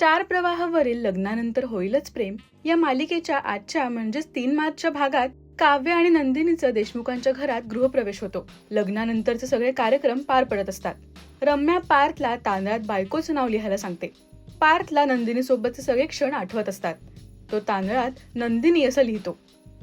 चार प्रवाहावरील लग्नानंतर होईलच प्रेम. या मालिकेच्या आजच्या म्हणजेच तीन मार्चच्या भागात काव्य आणि नंदिनीचं देशमुखांच्या घरात गृहप्रवेश होतो. लग्नानंतरचे सगळे कार्यक्रम पार पडत असतात. रम्या पार्थला तांदळात बायकोचं नाव लिहायला सांगते. पार्थला नंदिनी सोबतचे सगळे क्षण आठवत असतात. तो तांदळात नंदिनी असं लिहितो.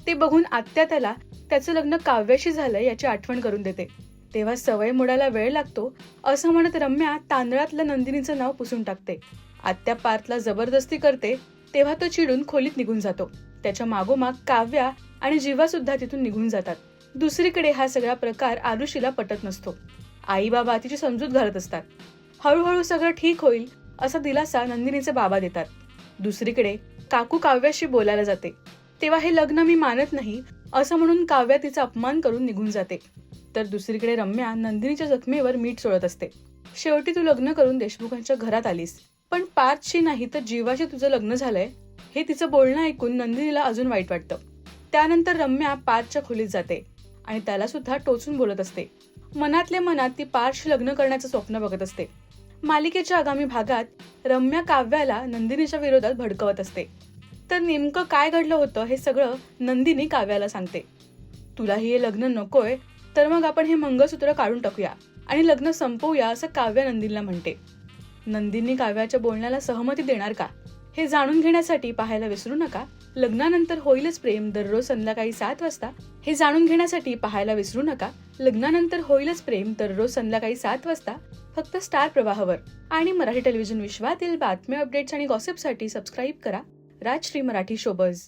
ते बघून आत्या त्याला त्याचं लग्न काव्याशी झालं याची आठवण करून देते. तेव्हा सवय मोडायला वेळ लागतो असं म्हणत रम्या तांदळातलं नंदिनीचं नाव पुसून टाकते. आत्या पार्थला जबरदस्ती करते तेव्हा तो चिडून खोलीत निघून जातो. त्याच्या मागोमाग काव्या आणि जीवा सुद्धा तिथून निघून जातात. दुसरीकडे हा सगळा प्रकार आरुषीला पटत नसतो. आई बाबा तिची समजूत घालत असतात. हळूहळू सगळं ठीक होईल असा दिलासा नंदिनीचे बाबा देतात. दुसरीकडे काकू काव्याशी बोलायला जाते. तेव्हा हे लग्न मी मानत नाही असं म्हणून काव्या तिचा अपमान करून निघून जाते. तर दुसरीकडे रम्या नंदिनीच्या जखमेवर मीठ सोडत असते. शेवटी तू लग्न करून देशमुखांच्या घरात आलीस. पण पार्थशी नाही तर जीवाशी तुझं लग्न झालंय? हे तिचं बोलणं ऐकून नंदिनीला अजून वाईट वाटतं. त्यानंतर रम्या पार्थच्या खोलीत जाते आणि त्याला सुद्धा टोचून बोलत असते. मनातल्या मनात ती पार्थशी लग्न करण्याचं स्वप्न बघत असते. मालिकेच्या आगामी भागात रम्या काव्याला नंदिनीच्या विरोधात भडकवत असते. तर नेमकं काय घडलं होतं हे सगळं नंदिनी काव्याला सांगते. तुलाही हे लग्न नकोय तर मग आपण हे मंगळसूत्र काढून टाकूया आणि लग्न संपवूया असं काव्या नंदीला म्हणते. नंदींनी काव्याच्या बोलण्याला सहमती देणार का? हे जाणून घेण्यासाठी पाहायला विसरू नका. लग्नानंतर होईलच प्रेम. दररोज संध्याकाळी सात वाजता. हे जाणून घेण्यासाठी पाहायला विसरू नका. लग्नानंतर होईलच प्रेम. दररोज संध्याकाळी सात वाजता. फक्त स्टार प्रवाहावर. आणि मराठी टेलिव्हिजन विश्वातील बातम्या अपडेट्स आणि गॉसिपसाठी सबस्क्राईब करा. राजश्री मराठी शोबज